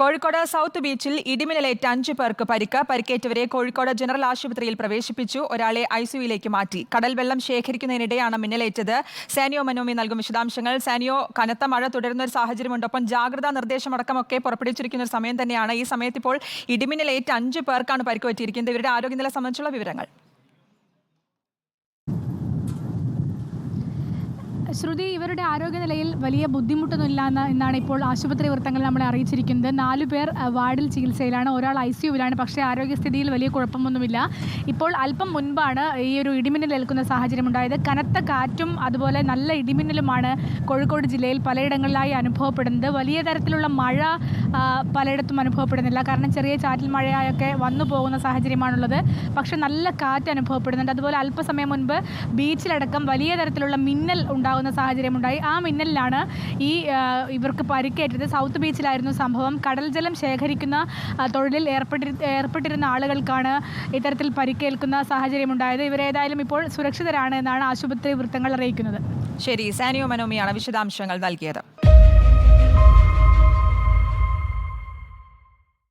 Kozhikode south ബീച്ചിൽ ഇടിമിന്നലേറ്റ് അഞ്ചു പേർക്ക് പരിക്ക്. പരിക്കേറ്റവരെ കോഴിക്കോട് ജനറൽ ആശുപത്രിയിൽ പ്രവേശിപ്പിച്ചു. ഒരാളെ ഐസിയുയിലേക്ക് മാറ്റി. കടൽവെള്ളം ശേഖരിക്കുന്നതിനിടെയാണ് മിന്നലേറ്റത്. സാനിയോ മനോമി നൽകും വിശദാംശങ്ങൾ. സാനിയോ കനത്ത മഴ തുടരുന്ന ഒരു സാഹചര്യമുണ്ട്. ഒപ്പം ജാഗ്രതാ നിർദ്ദേശമടക്കമൊക്കെ പുറപ്പെടുവിച്ചിരിക്കുന്ന ഒരു സമയം തന്നെയാണ് ഈ സമയത്ത് ഇപ്പോൾ ഇടിമിന്നലേറ്റ് അഞ്ചു പേർക്കാണ് പരിക്ക് പറ്റിയിരിക്കുന്നത് ഇവരുടെ ആരോഗ്യനില സംബന്ധിച്ചുള്ള വിവരങ്ങൾ. ശ്രുതി ഇവരുടെ ആരോഗ്യനിലയിൽ വലിയ ബുദ്ധിമുട്ടൊന്നുമില്ല എന്ന് എന്നാണ് ഇപ്പോൾ ആശുപത്രി വൃത്തങ്ങൾ നമ്മളെ അറിയിച്ചിരിക്കുന്നത്. നാലു പേർ വാർഡിൽ ചികിത്സയിലാണ്. ഒരാൾ ഐ സിയുവിലാണ് പക്ഷേ ആരോഗ്യസ്ഥിതിയിൽ വലിയ കുഴപ്പമൊന്നുമില്ല. ഇപ്പോൾ അല്പം മുൻപാണ് ഈ ഒരു ഇടിമിന്നൽ ഏൽക്കുന്ന സാഹചര്യം ഉണ്ടായത്. കനത്ത കാറ്റും അതുപോലെ നല്ല ഇടിമിന്നലുമാണ് കോഴിക്കോട് ജില്ലയിൽ പലയിടങ്ങളിലായി അനുഭവപ്പെടുന്നത്. വലിയ തരത്തിലുള്ള മഴ പലയിടത്തും അനുഭവപ്പെടുന്നില്ല. കാരണം ചെറിയ ചാറ്റൽ മഴയൊക്കെ വന്നു പോകുന്ന സാഹചര്യമാണുള്ളത്. പക്ഷേ നല്ല കാറ്റ് അനുഭവപ്പെടുന്നുണ്ട്. അതുപോലെ അല്പസമയം മുൻപ് ബീച്ചിലടക്കം വലിയ തരത്തിലുള്ള മിന്നൽ ഉണ്ടാകുന്ന സാഹചര്യമുണ്ടായി. ആ മിന്നലിലാണ് ഈ ഇവർക്ക് പരിക്കേറ്റത്. സൗത്ത് ബീച്ചിലായിരുന്നു സംഭവം. കടൽ ജലം ശേഖരിക്കുന്ന തൊഴിലിൽ ഏർപ്പെട്ടി ഏർപ്പെട്ടിരുന്ന ആളുകൾക്കാണ് ഇത്തരത്തിൽ പരിക്കേൽക്കുന്ന സാഹചര്യമുണ്ടായത്. ഇവരേതായാലും ഇപ്പോൾ സുരക്ഷിതരാണ് എന്നാണ് ആശുപത്രി വൃത്തങ്ങൾ അറിയിക്കുന്നത്. ശരി സാനിയോ മനോമിയാണ് വിശദാംശങ്ങൾ നൽകിയത്.